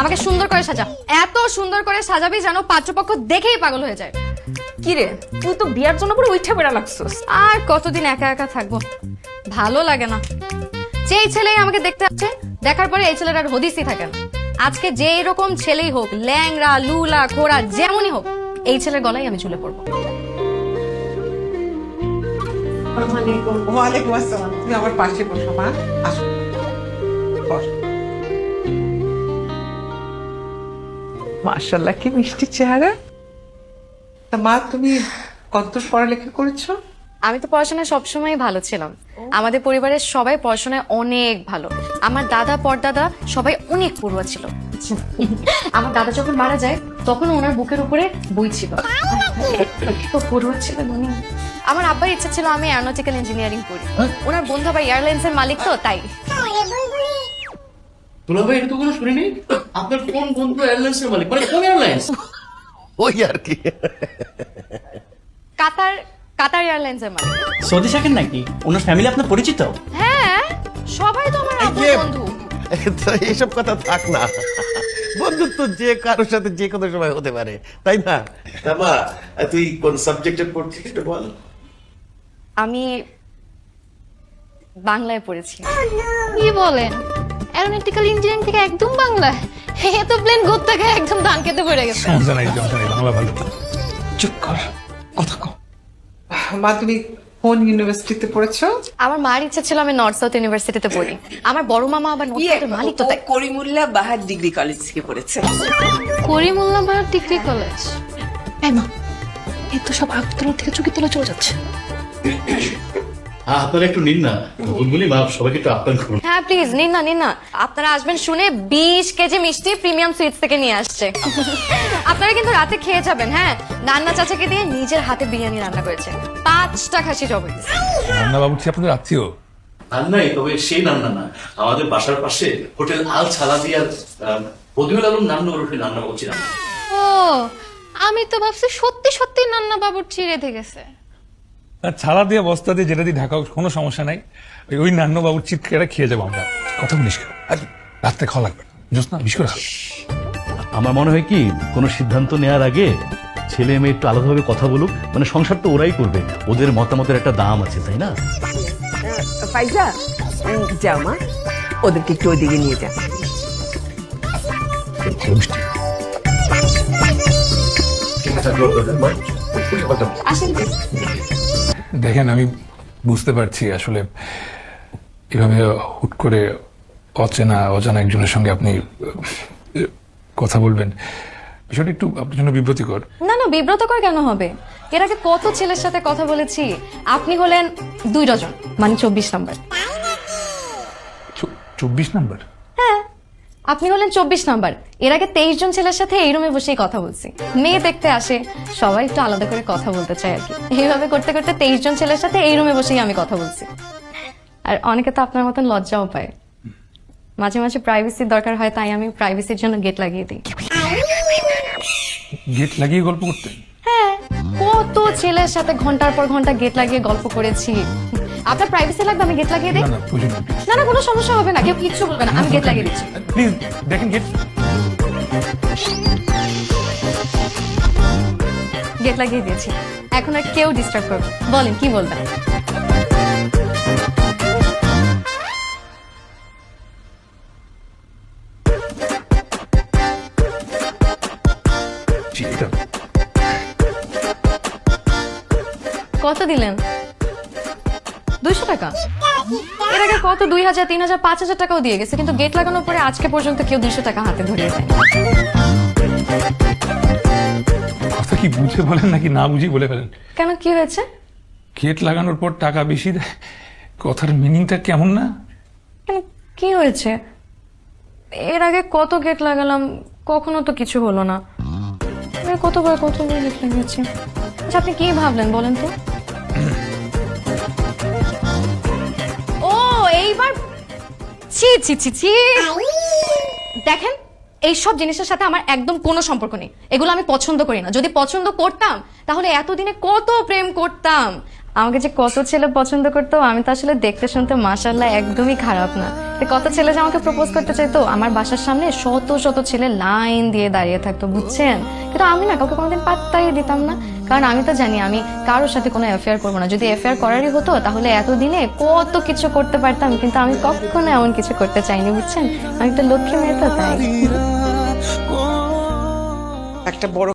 আমাকে সুন্দর করে সাজা। এত সুন্দর করে সাজাবি যেন পাত্রপক্ষ দেখেই পাগল হয়ে যায়। কি রে তুই তো বিয়ার জন্য পুরো উঠে বেড়া লাগছস। আর কতদিন একা একা থাকব? ভালো লাগে না। যেই ছেলেই আমাকে দেখতে আসছে দেখার পরে এই ছেলেটার হদিসই থাকে না। আজকে যে এরকম ছেলেই হোক ল্যাংরা লুলা খোড়া যেমনই হোক এই ছেলের গলায় আমি ঝুলে পড়ব। ওয়ালাইকুম আসসালাম। তুমি আমার পাশে বসো মা। আসো। বস। মার্শাল্লাহ কি মিষ্টি চেহারা। তা মা তুমি কত পড়ালেখা করেছ? আমি তো পড়াশোনায় সবসময় ভালো ছিলাম। আমাদের পরিবারের সবাই পড়াশোনায় অনেক ভালো। আমার দাদা পরদাদা সবাই অনেক পড়ুয়া ছিল। আমার দাদা যখন মারা যায় তখন ওনার বুকের উপরে বই ছিল। তো পড়ুয়া ছিলেন উনি আমার আব্বার ইচ্ছা ছিল আমি অ্যারোনটিক্যাল ইঞ্জিনিয়ারিং পড়ি ওনার বন্ধু আবার এয়ারলাইন্সের মালিক তো তাই। দুলা ভাই এটা তো কোনো শুনিনি আপনার কোন বন্ধু এয়ারলাইন্সের মালিক? মানে কোন এয়ারলাইন্স? ওই আর কি। কাতার কাতার এয়ারলাইন্সের মালিক। সৌদি শাকের নাকি? ওনার ফ্যামিলি আপনার পরিচিত? হ্যাঁ সবাই তো আমার যে- বন্ধু। তো এইসব কথা থাক না। বন্ধুত্ব যে কারোর সাথে যে কোনো সময় হতে পারে তাই না? মা তুই কোন সাবজেক্টে পড়ছিস একটু বল। আমি বাংলায় পড়েছি। কি বলেন? অ্যারোনটিক্যাল ইঞ্জিনিয়ারিং থেকে একদম বাংলা হে তো প্লেন ঘুরতে গিয়ে একদম ধান খেতে পড়ে গেছে। সমস্যা নাই সমস্যা নাই বাংলা ভালো চুপ কর কথা কম মা তুমি কোন ইউনিভার্সিটিতে পড়েছো? আমার মার ইচ্ছা ছিল আমি নর্থ সাউথ ইউনিভার্সিটিতে পড়ি। আমার বড় মামা আবার নর্থ সাউথের মালিক তো তাই। করিমুল্লাহ বাহার ডিগ্রি কলেজ থেকে পড়েছে। Karimullah degree college? এই মা এই তো সব আগতলা থেকে চুকিতলা চলে যাচ্ছে। আপনারা একটু নিন না। বুলবুলি মা সবাইকে একটু আপ্যায়ন করুন। হ্যাঁ প্লিজ নিন না নিন না। আপনারা আসবেন শুনে বিশ কেজি মিষ্টি প্রিমিয়াম সুইটস থেকে নিয়ে আসছে। আপনারা কিন্তু রাতে খেয়ে যাবেন হ্যাঁ? নান্না চাচাকে দিয়ে নিজের হাতে বিরিয়ানি রান্না করেছে। পাঁচটা খাসি জবে রান্না বাবুর্চি আপনাদের আত্মীয়? তবে সেই নান্না না। আমাদের বাসার পাশে হোটেল আল বদিউল আলম নান্ন ওরফে নান্না রান্না ও আমি তো ভাবছি সত্যি সত্যি নান্না বাবুর চিড়ে গেছে আর ছাড়া দিয়ে বস্তা দিয়ে যেটা দিয়ে ঢাকা কোনো সমস্যা নাই। ওই ওই নান্ন বাবুর চিৎকারে খেয়ে যাব আমরা। কথা বলিস আর রাত্রে খাওয়া লাগবে জোস না। বিশ করে আমার মনে হয় কি কোনো সিদ্ধান্ত নেওয়ার আগে ছেলে মেয়ে একটু আলাদাভাবে কথা বলুক। মানে সংসার তো ওরাই করবে। ওদের মতামতের একটা দাম আছে তাই না? ফাইজা যাও মা ওদেরকে একটু ওইদিকে নিয়ে যা। মিষ্টি। দেখেন আমি বুঝতে পারছি আসলে এভাবে হুট করে অচেনা অজানা একজনের সঙ্গে আপনি কথা বলবেন। বিষয়টা একটু আপনার জন্য বিব্রতিকর। না না বিব্রতকর কেন হবে? এর আগে কত ছেলের সাথে কথা বলেছি? আপনি হলেন দুই ডজন মানে চব্বিশ নাম্বার। চব্বিশ নাম্বার? আপনি হলেন চব্বিশ নাম্বার। এর আগে তেইশ জন ছেলের সাথে এই রুমে বসেই কথা বলছি। মেয়ে দেখতে আসে সবাই একটু আলাদা করে কথা বলতে চায় আর কি। এইভাবে করতে করতে তেইশ জন ছেলের সাথে এই রুমে বসেই আমি কথা বলছি। আর অনেকে তো আপনার মতন লজ্জাও পায়। মাঝে মাঝে প্রাইভেসির দরকার হয় তাই আমি প্রাইভেসির জন্য গেট লাগিয়ে দিই। গেট লাগিয়ে গল্প করতে? হ্যাঁ কত ছেলের সাথে ঘণ্টার পর ঘণ্টা গেট লাগিয়ে গল্প করেছি। আপনার প্রাইভেসি লাগবে আমি গেট লাগিয়ে দিই? না না প্রয়োজন নেই না না কোনো সমস্যা হবে না কেউ কিচ্ছু বলবে না আমি গেট লাগিয়ে দিচ্ছি। প্লিজ দেখেন গেট গেট লাগিয়ে দিয়েছি। এখন আর কেউ ডিস্টার্ব করবে বলেন কি বলবেন? কত দিলেন? টাকা? এর আগে কত? দুই হাজার তিন হাজার পাঁচ হাজার টাকাও দিয়ে গেছে। কিন্তু গেট লাগানোর পরে আজকে পর্যন্ত কেউ দুইশো টাকা হাতে ধরিয়ে দেয় কথা কি বুঝে বলেন নাকি না বুঝি বলে ফেলেন? কেন কি হয়েছে? গেট লাগানোর পর টাকা বেশি দেয়? কথার মিনিংটা কেমন না? কেন কি হয়েছে? এর আগে কত গেট লাগালাম কখনো তো কিছু হলো না। কতবার কতবার গেট লাগিয়েছি? আচ্ছা আপনি কি ভাবলেন বলেন তো? ছি ছি ছি ছি। দেখেন, এইসব জিনিসের সাথে আমার একদম কোনো সম্পর্ক নেই। এগুলো আমি পছন্দ করি না। যদি পছন্দ করতাম, তাহলে এতদিনে কত প্রেম করতাম। আমাকে যে কত ছেলে পছন্দ করতো, আমি তো আসলে দেখতে শুনতে মাসাল্লাহ একদমই খারাপ না। কত ছেলে যে আমাকে প্রপোজ করতে চাইতো, আমার বাসার সামনে শত শত ছেলে লাইন দিয়ে দাঁড়িয়ে থাকতো, বুঝছেন? কিন্তু আমি না কাউকে কোনোদিন পাত্তাই দিতাম না। কারণ আমি তো জানি আমি কারোর সাথে কোনো অ্যাফেয়ার করব না। যদি অ্যাফেয়ার করারই হতো, তাহলে এতদিনে কত কিছু করতে পারতাম, কিন্তু আমি কখনো এমন কিছু করতে চাইনি, বুঝছেন? আমি তো লক্ষ্মী মেয়ে তো তাই। একটা বড়